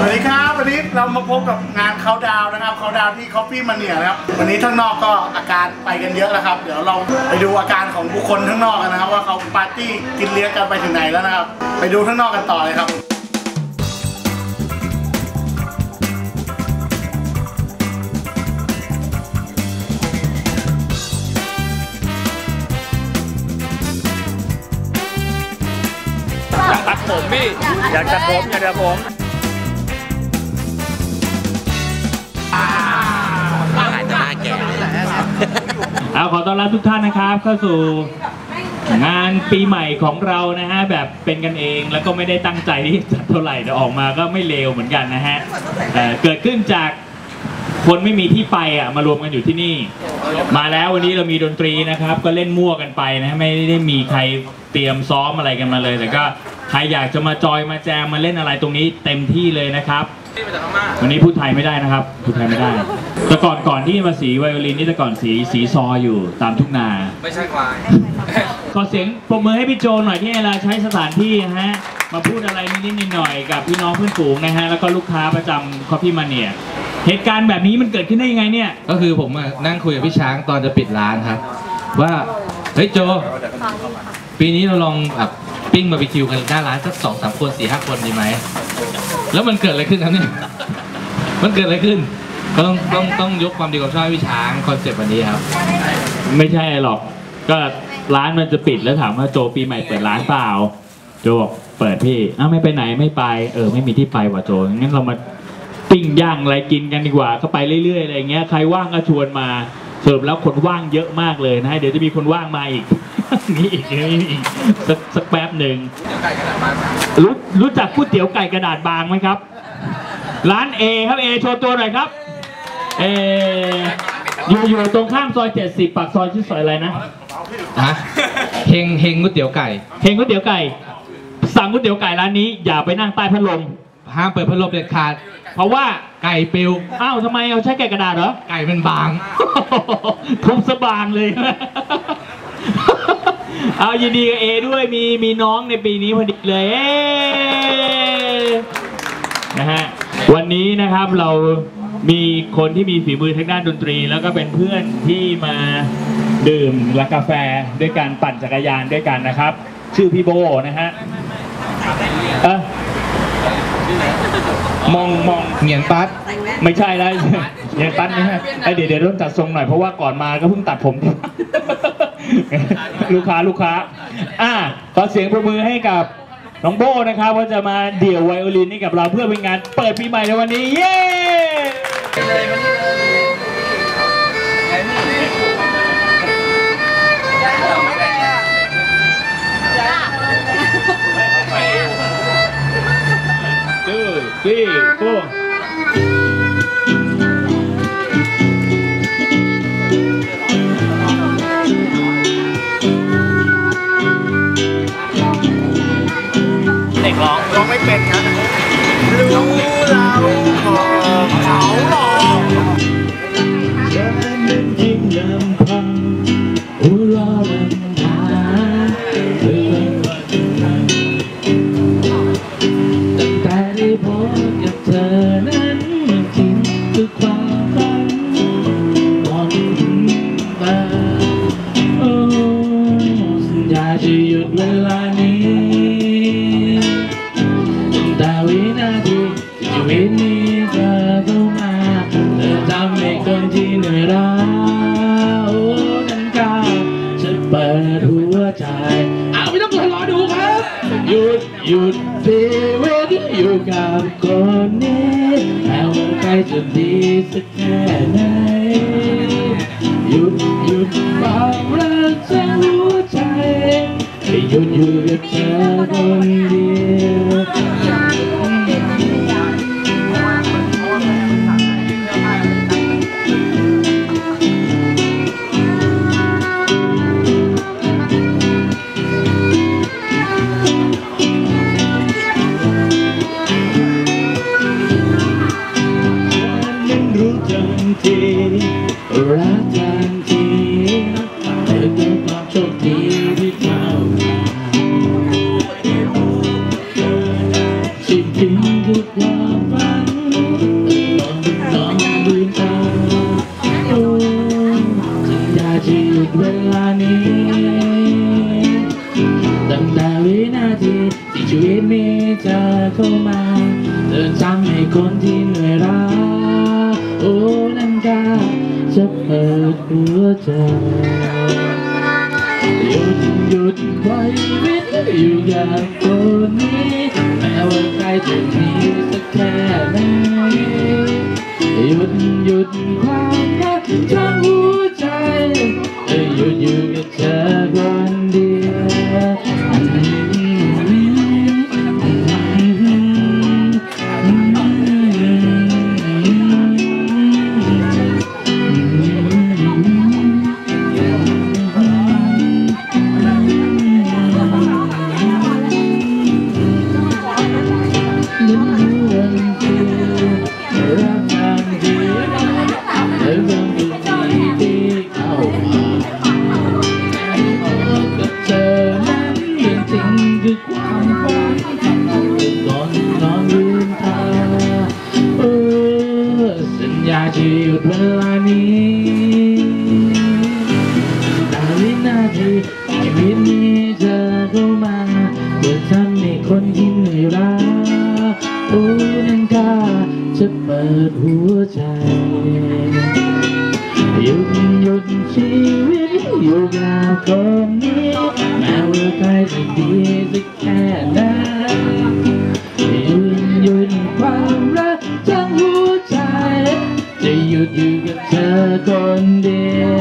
สวัสดีครับวันนี้เรามาพบกับงานเขาดาวนะครับเขาดาวที่ Coffee Mania นะครับวันนี้ข้างนอกก็อาการไปกันเยอะแล้วครับ เดี๋ยวเราไปดูอาการของบุคคลข้างนอกกันนะครับ ว่าเขาปาร์ตี้กินเลี้ยงกันไปถึงไหนแล้วนะครับ ไปดูข้างนอกกันต่อเลยครับอยากตัดผมพี่อยากตัดผมอยากตัดผม เอาขอต้อนรับทุกท่านนะครับ เข้าสู่งานปีใหม่ของเรานะฮะแบบเป็นกันเองแล้วก็ไม่ได้ตั้งใจที่จัดเท่าไหร่แต่ออกมาก็ไม่เลวเหมือนกันนะฮะเอ่อเกิดขึ้นจากคนไม่มีที่ไปอะมารวมกันอยู่ที่นี่ มาแล้ววันนี้เรามีดนตรีนะครับ ก็เล่นมั่วกันไปนะไม่ได้มีใครเตรียมซ้อมอะไรกันมาเลย แต่ก็ใครอยากจะมาจอยมาแจมมาเล่นอะไรตรงนี้เต็มที่เลยนะครับวันนี้พูดไทยไม่ได้นะครับพูดไทยไม่ได้ แต่ก่อนก่อนที่มาสีไวโอลินนี่แต่ก่อนสีสีซออยู่ตามทุ่งนา ไม่ใช่ควาย ขอเสียงปรบมือให้พี่โจหน่อยที่ให้เราใช้สถานที่นะฮะ มาพูดอะไรนิดๆหน่อยๆกับพี่น้องเพื่อนฝูงนะฮะ แล้วก็ลูกค้าประจำคอฟฟี่มาเนี่ยเหตุการณ์แบบนี้มันเกิดขึ้นได้ยังไงเนี่ย ก็คือผมอะนั่งคุยกับพี่ช้างตอนจะปิดร้านครับ ว่า เฮ้ยโจ ปีนี้เราลองแบบปิ้งบาร์บีคิวกันหน้าร้านสักสองสามคนสี่ห้าคนดีไหมแล้วมันเกิดอะไรขึ้นครับเนี่ยมันเกิดอะไรขึ้น ก็ต้องต้องต้องยกความดีความชอบให้พี่ช้างคอนเซปต์วันนี้ครับ ไม่ใช่หรอก ก็ร้านมันจะปิดแล้วถามว่าโจปีใหม่เปิดร้านเปล่า โจบอกเปิดพี่อ้าวไม่ไปไหนไม่ไป เออไม่มีที่ไปว่ะโจงั้นเรามาปิ้งย่างอะไรกินกันดีกว่าก็ไปเรื่อยๆอะไรเงี้ยใครว่างก็ชวนมาสรุปแล้วคนว่างเยอะมากเลยนะฮะเดี๋ยวจะมีคนว่างมาอีก นี่อีกนี่อีกสักสักแป๊บหนึ่งรู้รู้จักก๋วยเตี๋ยวไก่กระดาษบางไหมครับ ร้านเอครับเอโชว์ตัวหน่อยครับ เออยู่อยู่ตรงข้ามซอย70ปากซอยชื่อซอยอะไรนะฮะเฮงเฮงก๋วยเตี๋ยวไก่เฮงก๋วยเตี๋ยวไก่ สั่งก๋วยเตี๋ยวไก่ร้านนี้อย่าไปนั่งใต้พัดลมห้ามเปิดพัดลมเด็ดขาด เพราะว่าไก่ปิวอ้าวทำไมเอาใช้ไก่กระดาษเหรอไก่มันบางทุบสบางเลยเอายินดีกับเอด้วยมีมีน้องในปีนี้พอดีเลยเอ้นะฮะวันนี้นะครับเรา มีคนที่มีฝีมือทางด้านดนตรี แล้วก็เป็นเพื่อนที่มาดื่มและกาแฟด้วยการปั่นจักรยานด้วยกันนะครับ ชื่อพี่โบนะฮะเออมองมองเหงียนปัดไม่ใช่แล้วอย่างตันนะฮะไอเดี๋ยวเดี๋ยวต้องจัดทรงหน่อยเพราะว่าก่อนมาก็เพิ่งตัดผมลูกค้าลูกค้า อะขอเสียงประมือให้กับน้องโบนะครับว่าจะมาเดี่ยวไวโอลินนี่กับเราเพื่อเป็นงานเปิดปีใหม่ในวันนี้ เย้ ดูสี่โก้เด็กร้องร้องไม่เป็นครับ รู้เราขอเขาหลอกฉันนั้นยิ่งลำพังอุลอลำหาเธอวันนั้นตั้งแต่ได้พบกับเธอนั้นมันจริงคือความฝันมองถึงตาโอ้สัญญาจะหยุดเวลานี้ วิตนี้เธอเข้ามาเธอทำให้คนที่เหนื่อยล้าโอ้นั้นกล้าจะเปิดหัวใจอ้าวไม่ต้องรอดูครับ หยุดหยุดชีวิตอยู่กับคนนี้แม้ว่าใครจะดีสักแค่ไหนหยุดหยุดบอกรักจากหัวใจให้หยุดอยู่กับเธอคนเดียว โชคดีที่เจ้าสิ่งจริงคือความฝันลองดูลองดูตาโอ้อย่าที่หยุดเวลานี้ตั้งแต่วินาทีที่ชีวิตมีเธอเข้ามาเดินทางให้คนที่เหนื่อยล้าโอ้ นั่นกาจะเปิดหัวใจ ความรักทั้งหัวใจหยุดอยู่กับเธอ ดเวลานี้นาวินาทีชีวิตนี้เธอเข้ามาเพื่อทำให้คนที่เหนื่อยล้าโอ้นังกาจะเปิดหัวใจหยุดหยุดชีวิตอยู่กับคนนี้แม้ว่าใครจะดีสักแค่ไหนหยุดหยุดความรัก อยู่กับเธอคนเดียว